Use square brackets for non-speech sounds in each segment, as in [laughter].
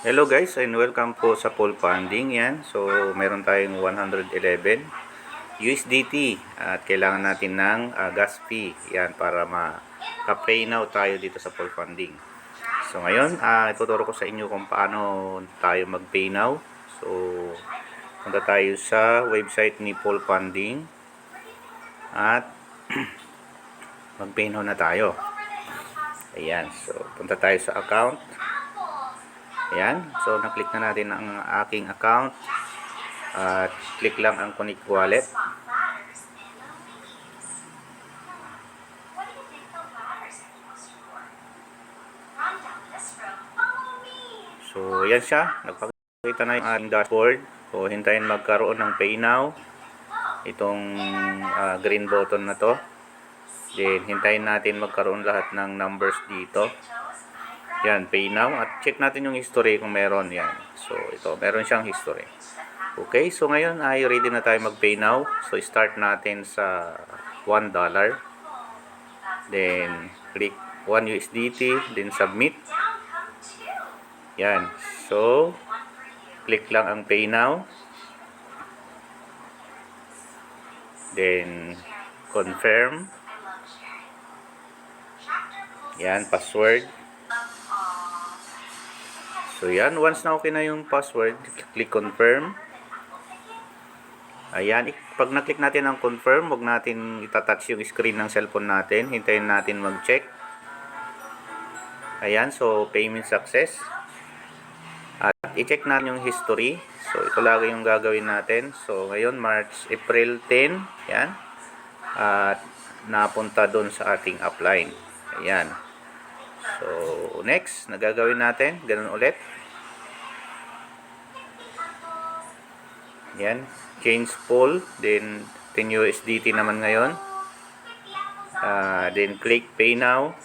Hello guys and welcome po sa Paul Funding yan. So meron tayong 111 USDT at kailangan natin ng ah, gas fee yan para maka-pay now tayo dito sa Paul Funding. So ngayon, ah ituturo ko sa inyo kung paano tayo mag-pay now. So punta tayo sa website ni Paul Funding at [clears throat] mag-pay now na tayo. Ayan, so punta tayo sa account. Ayan. So, na-click na natin ang aking account. At click lang ang Connect Wallet. So, ayan siya. Nagpakita na yung ating dashboard. So, hintayin magkaroon ng Pay Now. Itong ah, green button na to. Then, hintayin natin magkaroon lahat ng numbers dito. Yan, pay now. At check natin yung history kung meron. Yan. So, ito. Meron siyang history. Okay. So, ngayon ay ready na tayo mag-pay now. So, start natin sa $1. Then, click 1 USDT. Then, submit. Yan. So, click lang ang pay now. Then, confirm. Yan, password. So yan, once na okay na yung password, click confirm. Ayan, pag na-click natin ang confirm, wag natin itatouch yung screen ng cellphone natin. Hintayin natin mag-check. Ayan, so payment success. At i-check natin yung history. So ito lagi yung gagawin natin. So ngayon, March, April 10. Yan. At napunta doon sa ating upline. Ayan. So, next, nagagawin natin, ganun ulit. Yan, change poll, then 10 USDT naman ngayon. Ah, then click pay now.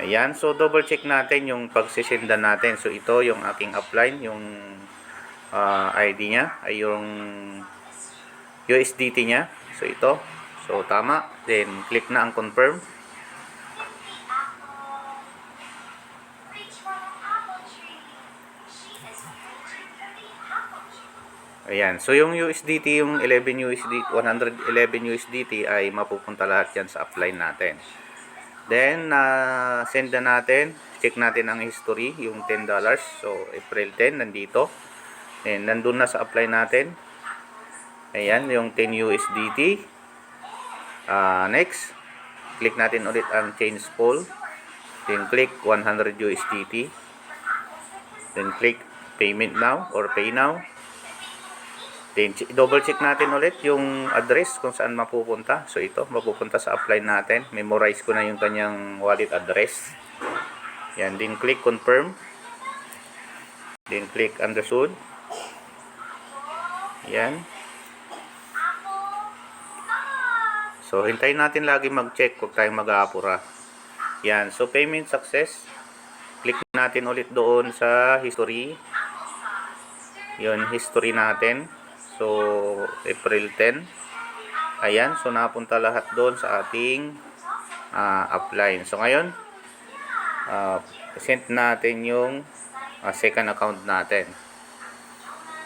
Ayan, so double check natin yung pagsisenda natin. So ito yung aking upline, yung ah, ID niya, ay yung USDT niya. So ito, so tama. Then click na ang confirm. Ayan. So, yung USDT, yung 11 USD, 111 USDT ay mapupunta lahat yan sa upline natin. Then, na send na natin. Check natin ang history, yung $10. So, April 10, nandito. And, nandun na sa upline natin. Ayan, yung 10 USDT. Ah, next, click natin ulit ang change poll. Then, click 100 USDT. Then, click payment now or pay now. Then, double check natin ulit yung address kung saan mapupunta. So, ito, mapupunta sa upline natin. Memorize ko na yung kanyang wallet address. Yan, then click confirm. Then, click understood. Yan. So, hintayin natin lagi mag-check kung tayong mag-aapura. Yan. So, payment success. Click natin ulit doon sa history. Yun, history natin. So, April 10. Ayan, so napunta lahat doon sa ating ah, upline. So, ngayon, ah, send natin yung ah, second account natin.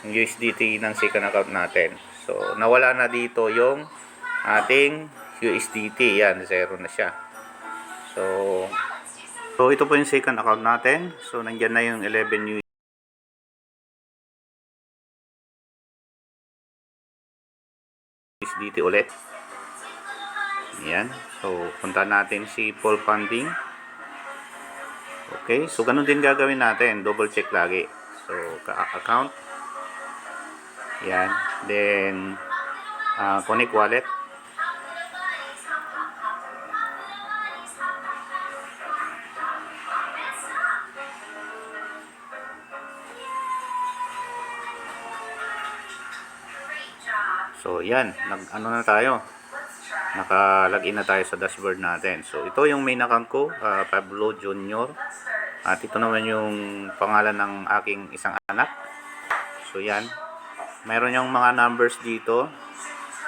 Yung USDT ng second account natin. So, nawala na dito yung ating USDT. Yan, zero na siya. So, so ito po yung second account natin. So, nandyan na yung 11 USDT ulit. Yan. So, punta natin si Paul Funding. Okay. So, ganun din gagawin natin. Double check lagi. So, account. Yan. Then, ah, connect wallet. So, yan. Nag, ano na tayo? Naka-login na tayo sa dashboard natin. So, ito yung main account ko, ah, Pablo Junior. At ito naman yung pangalan ng aking isang anak. So, yan. Meron yung mga numbers dito.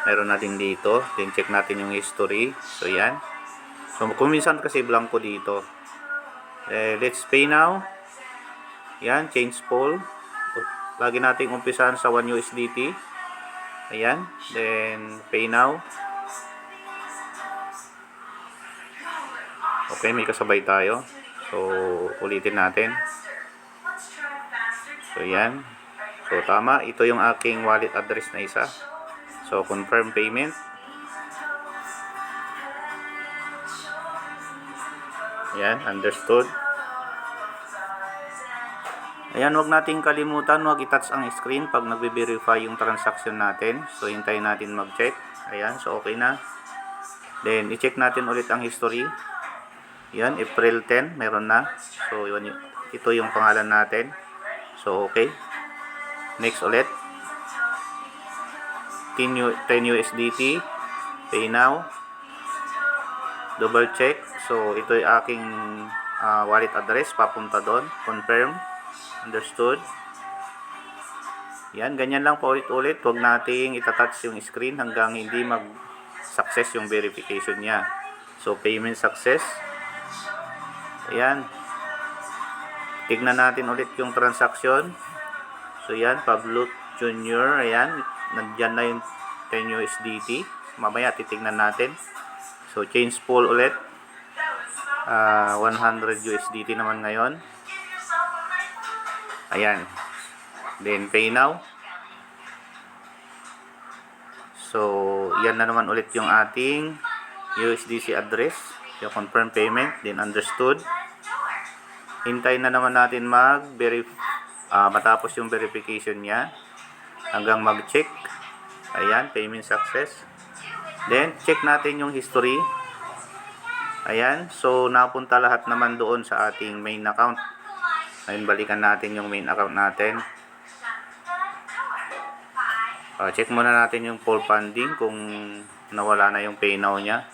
Meron natin dito. Then, check natin yung history. So, yan. So, kung kasi blanco dito. Eh, let's pay now. Yan, change poll. Lagi nating umpisahan sa 1 USDT. Ayan. Then, pay now. Okay, may kasabay tayo. So, ulitin natin. So, yan. So, tama. Ito yung aking wallet address na isa. So, confirm payment. Yan, understood. Ayan, wag nating kalimutan, wag i-touch ang screen pag nagbe-verify yung transaction natin. So, hintayin natin mag-check. Ayan, so okay na. Then, i-check natin ulit ang history. Yan, April 10, meron na. So, yun, ito yung pangalan natin. So, okay. Next ulit. 10, U- 10 USDT. Pay now. Double check. So, ito yung aking ah, wallet address. Papunta doon. Confirm. Understood. Yan, ganyan lang paulit-ulit. Huwag nating itatouch yung screen hanggang hindi mag-success yung verification niya. So, payment success. Ayan. Tignan natin ulit yung transaction. So, yan. Pablo Jr. Ayan. Nandyan na yung 10 USDT. Mamaya titignan natin. So, change pool ulit. Ah, 100 USDT naman ngayon. Ayan. Then, pay now. So, yan na naman ulit yung ating USDC address. Yung confirm payment. Then, understood. Hintayin na naman natin mag ah, matapos yung verification niya. Hanggang mag-check. Ayan, payment success. Then, check natin yung history. Ayan, so napunta lahat naman doon sa ating main account. Ngayon, balikan natin yung main account natin. Ah, check muna natin yung full funding kung nawala na yung pay now niya.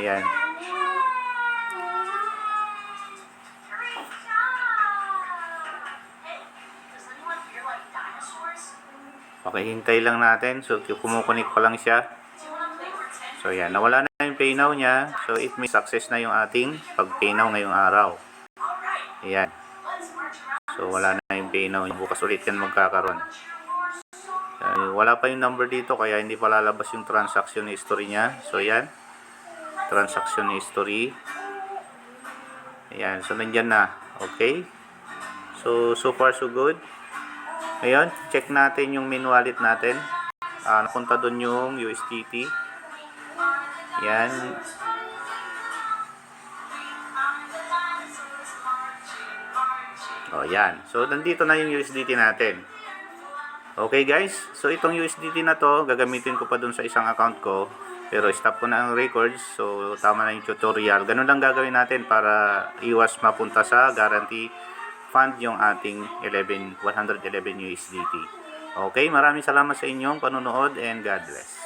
Ayan. Okay, hintay lang natin. So, kumukunik pa lang siya. So, yan. Nawala na yung pay now niya. So, it means success na yung ating pag-pay now ngayong araw. Ayan. So, wala na yung pay now. Bukas ulit yan magkakaroon. Uh, wala pa yung number dito kaya hindi pa lalabas yung transaction history niya. So, yan. Transaction history. Ayan. So, nandyan na. Okay. So, so far so good. Ngayon, check natin yung main wallet natin. Ah, napunta doon yung USDT. Yan. O, yan. So, nandito na yung USDT natin. Okay, guys. So, itong USDT na to, gagamitin ko pa doon sa isang account ko. Pero, stop ko na ang records. So, tama na yung tutorial. Ganun lang gagawin natin para iwas mapunta sa guarantee fund yung ating 11, 111 USDT. Okay, maraming salamat sa inyong panonood and God bless.